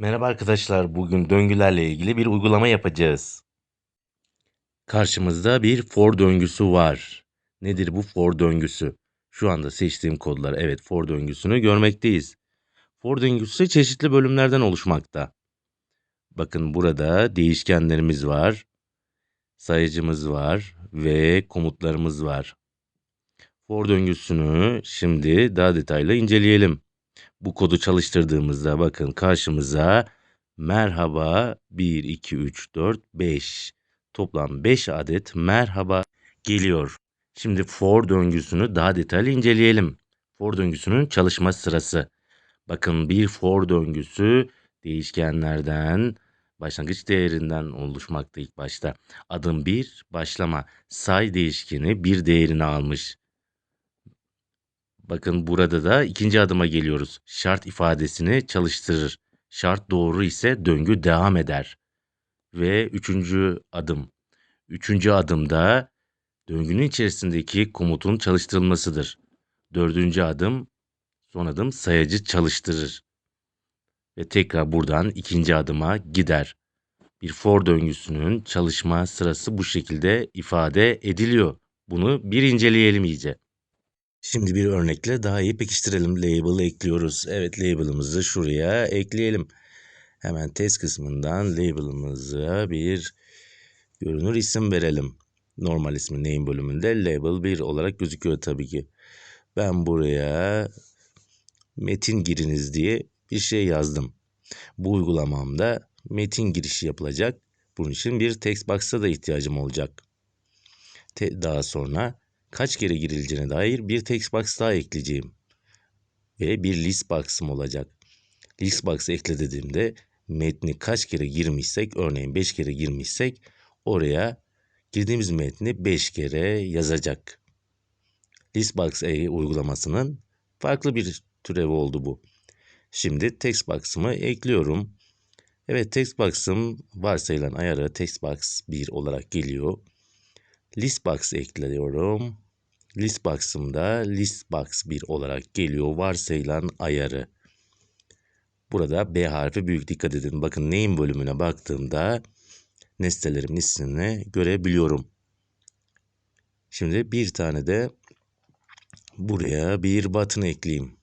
Merhaba arkadaşlar, bugün döngülerle ilgili bir uygulama yapacağız. Karşımızda bir for döngüsü var. Nedir bu for döngüsü? Şu anda seçtiğim kodlar, evet for döngüsünü görmekteyiz. For döngüsü çeşitli bölümlerden oluşmakta. Bakın burada değişkenlerimiz var, sayıcımız var ve komutlarımız var. For döngüsünü şimdi daha detaylı inceleyelim. Bu kodu çalıştırdığımızda bakın karşımıza merhaba 1, 2, 3, 4, 5 toplam 5 adet merhaba geliyor. Şimdi for döngüsünü daha detaylı inceleyelim. For döngüsünün çalışma sırası. Bakın bir for döngüsü değişkenlerden başlangıç değerinden oluşmakta ilk başta. Adım 1 başlama say değişkeni bir değerini almış. Bakın burada da ikinci adıma geliyoruz. Şart ifadesini çalıştırır. Şart doğru ise döngü devam eder. Ve üçüncü adım. Üçüncü adımda döngünün içerisindeki komutun çalıştırılmasıdır. Dördüncü adım, son adım sayacı çalıştırır. Ve tekrar buradan ikinci adıma gider. Bir for döngüsünün çalışma sırası bu şekilde ifade ediliyor. Bunu bir inceleyelim iyice. Şimdi bir örnekle daha iyi pekiştirelim. Label ekliyoruz. Evet label'ımızı şuraya ekleyelim. Hemen test kısmından label'ımıza bir görünür isim verelim. Normal ismi name bölümünde label 1 olarak gözüküyor tabii ki. Ben buraya metin giriniz diye bir şey yazdım. Bu uygulamamda metin girişi yapılacak. Bunun için bir text box'a da ihtiyacım olacak. Te daha sonra kaç kere girileceğine dair bir text box daha ekleyeceğim. Ve bir list box'ım olacak. List box ekle dediğimde metni kaç kere girmişsek örneğin 5 kere girmişsek oraya girdiğimiz metni 5 kere yazacak. Listbox A uygulamasının farklı bir türevi oldu bu. Şimdi text box'ımı ekliyorum. Evet text box'ım varsayılan ayarı text box 1 olarak geliyor. Listbox ekliyorum. Listbox'ımda listbox 1 olarak geliyor varsayılan ayarı. Burada B harfi büyük dikkat edin. Bakın name bölümüne baktığımda nesnelerimin ismini görebiliyorum. Şimdi bir tane de buraya bir button ekleyeyim.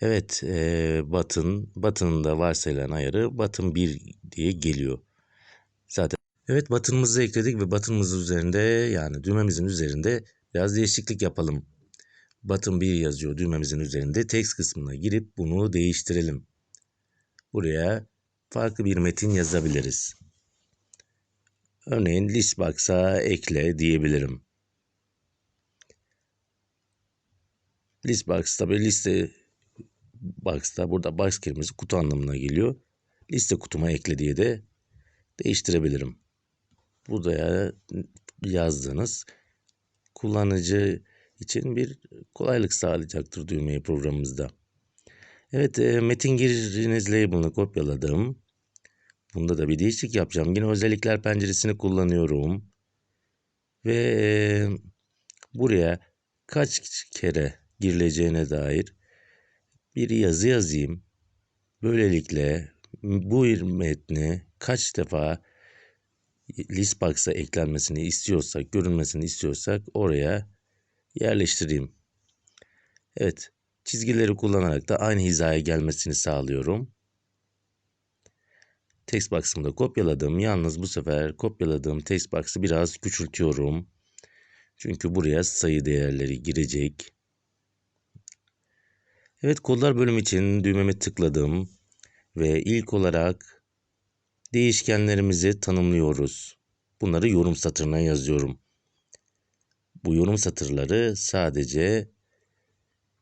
Evet e, button, button'ın da varsayılan ayarı button 1 diye geliyor. Zaten evet button'ımızı ekledik ve button'ımızın üzerinde yani düğmemizin üzerinde biraz değişiklik yapalım. Button 1 yazıyor düğmemizin üzerinde. Text kısmına girip bunu değiştirelim. Buraya farklı bir metin yazabiliriz. Örneğin listbox'a ekle diyebilirim. Listbox tabi liste box'ta burada box kelimesi kutu anlamına geliyor. Liste kutuma ekle diye de değiştirebilirim. Buraya yazdığınız kullanıcı için bir kolaylık sağlayacaktır düğmeyi programımızda. Evet e, metin giriniz label'ını kopyaladım. Bunda da bir değişik yapacağım. Yine özellikler penceresini kullanıyorum. Ve e, buraya kaç kere girileceğine dair bir yazı yazayım. Böylelikle bu metni kaç defa listbox'a eklenmesini istiyorsak, görünmesini istiyorsak oraya yerleştireyim. Evet, çizgileri kullanarak da aynı hizaya gelmesini sağlıyorum. Text box'ımı da kopyaladım. Yalnız bu sefer kopyaladığım text box'ı biraz küçültüyorum. Çünkü buraya sayı değerleri girecek. Evet kodlar bölümü için düğmeme tıkladım ve ilk olarak değişkenlerimizi tanımlıyoruz. Bunları yorum satırına yazıyorum. Bu yorum satırları sadece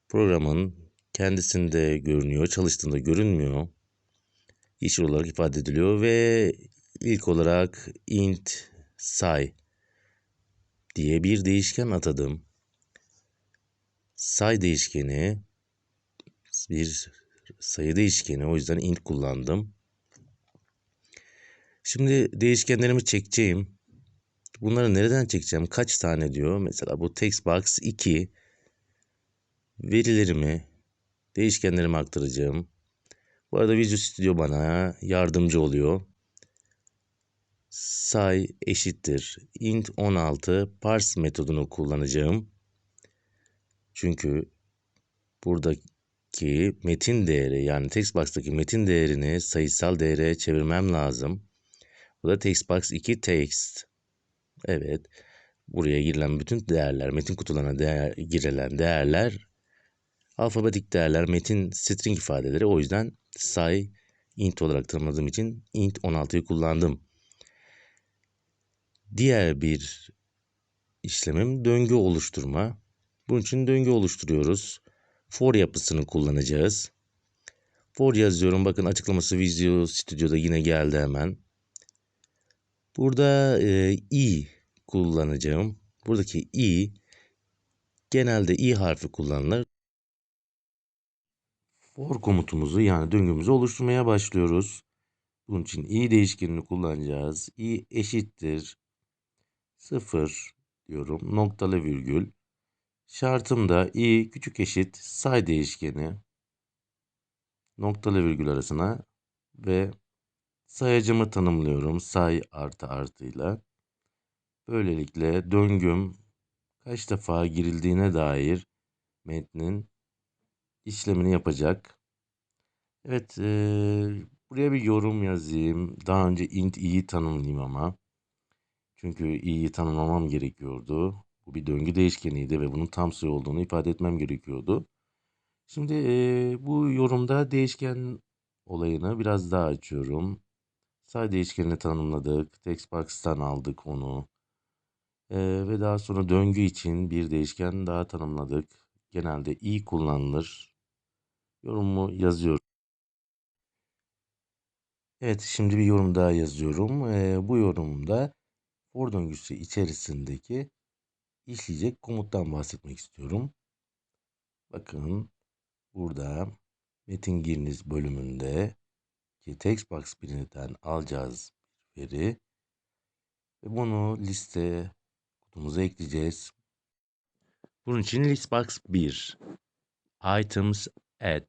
programın kendisinde görünüyor, çalıştığında görünmüyor. Yeşil olarak ifade ediliyor ve ilk olarak int say diye bir değişken atadım. Say değişkeni bir sayı değişkeni o yüzden int kullandım. Şimdi değişkenlerimi çekeceğim. Bunları nereden çekeceğim? Kaç tane diyor. Mesela bu text box 2 verilerimi değişkenlerime aktaracağım. Bu arada Visual Studio bana yardımcı oluyor. Say eşittir int 16 parse metodunu kullanacağım. Çünkü buradaki metin değeri yani textbox'taki metin değerini sayısal değere çevirmem lazım. Bu da textbox 2 text. Evet. Buraya girilen bütün değerler, metin kutularına değer, girilen değerler alfabetik değerler, metin string ifadeleri. O yüzden say int olarak tanımladığım için int 16'yı kullandım. Diğer bir işlemim döngü oluşturma. Bunun için döngü oluşturuyoruz. For yapısını kullanacağız. For yazıyorum. Bakın açıklaması Visual Studio'da yine geldi hemen. Burada e, i kullanacağım. Buradaki i genelde i harfi kullanılır. For komutumuzu yani döngümüzü oluşturmaya başlıyoruz. Bunun için i değişkenini kullanacağız. i eşittir 0 diyorum noktalı virgül. Şartım da i küçük eşit say değişkeni noktalı virgül arasına ve sayacımı tanımlıyorum say artı artıyla. Böylelikle döngüm kaç defa girildiğine dair metnin işlemini yapacak. Evet, e, buraya bir yorum yazayım. Daha önce int i'yi tanımlayayım ama. Çünkü i'yi tanımlamam gerekiyordu. Bu bir döngü değişkeniydi ve bunun tam sayı olduğunu ifade etmem gerekiyordu. Şimdi e, bu yorumda değişken olayını biraz daha açıyorum. Say değişkenini tanımladık. Textbox'tan aldık onu. E, ve daha sonra döngü için bir değişken daha tanımladık. Genelde i kullanılır. Yorumu yazıyorum. Evet, şimdi bir yorum daha yazıyorum. E, bu yorumda for döngüsü içerisindeki işleyecek komuttan bahsetmek istiyorum. Bakın burada metin giriniz bölümünde ki textbox birinden alacağız veri ve bunu liste kutumuza ekleyeceğiz. Bunun için listbox 1 items add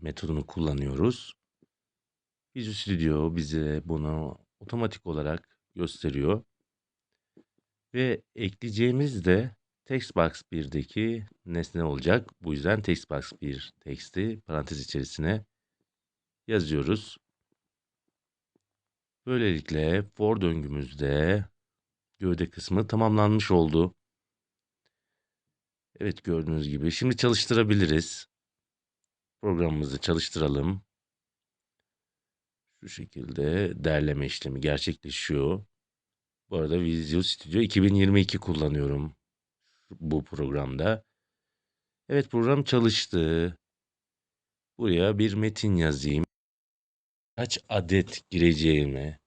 metodunu kullanıyoruz. Visual Studio bize bunu otomatik olarak gösteriyor. Ve ekleyeceğimiz de textbox 1'deki nesne olacak. Bu yüzden textbox 1 teksti parantez içerisine yazıyoruz. Böylelikle for döngümüzde gövde kısmı tamamlanmış oldu. Evet gördüğünüz gibi. Şimdi çalıştırabiliriz. Programımızı çalıştıralım. Şu şekilde derleme işlemi gerçekleşiyor. Bu arada Visual Studio 2022 kullanıyorum bu programda. Evet program çalıştı. Buraya bir metin yazayım. Kaç adet gireceğimi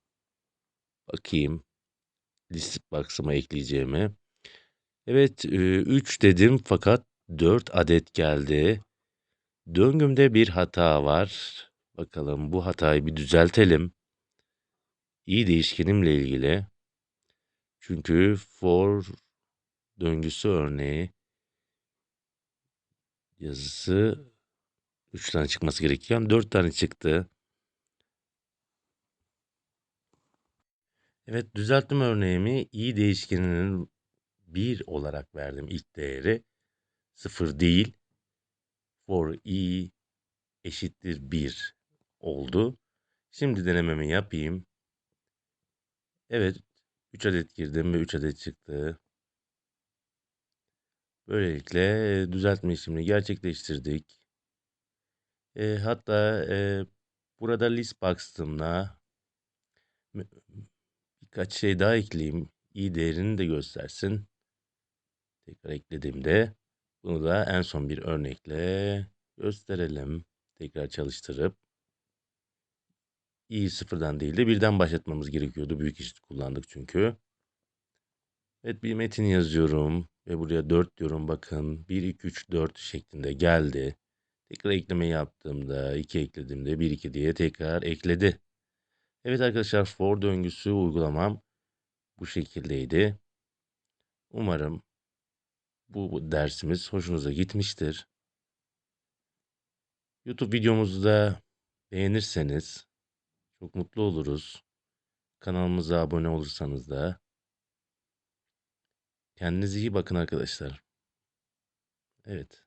bakayım. List box'ıma ekleyeceğimi. Evet 3 dedim fakat 4 adet geldi. Döngümde bir hata var. Bakalım bu hatayı bir düzeltelim. İyi değişkenimle ilgili. Çünkü for döngüsü örneği yazısı 3 tane çıkması gerekiyor. 4 tane çıktı. Evet düzelttim örneğimi i değişkeninin 1 olarak verdim ilk değeri. 0 değil. For i eşittir 1 oldu. Şimdi denememi yapayım. Evet 3 adet girdim ve 3 adet çıktı. Böylelikle düzeltme işlemini gerçekleştirdik. E, hatta e, burada list box'ımla birkaç şey daha ekleyeyim. i değerini de göstersin. Tekrar eklediğimde bunu da en son bir örnekle gösterelim. Tekrar çalıştırıp i sıfırdan değil de birden başlatmamız gerekiyordu. Büyük eşit kullandık çünkü. Evet bir metin yazıyorum ve buraya 4 diyorum bakın. 1, 2, 3, 4 şeklinde geldi. Tekrar ekleme yaptığımda 2 eklediğimde 1, 2 diye tekrar ekledi. Evet arkadaşlar for döngüsü uygulamam bu şekildeydi. Umarım bu dersimiz hoşunuza gitmiştir. YouTube videomuzda Beğenirseniz çok mutlu oluruz. Kanalımıza abone olursanız da. Kendinize iyi bakın arkadaşlar. Evet.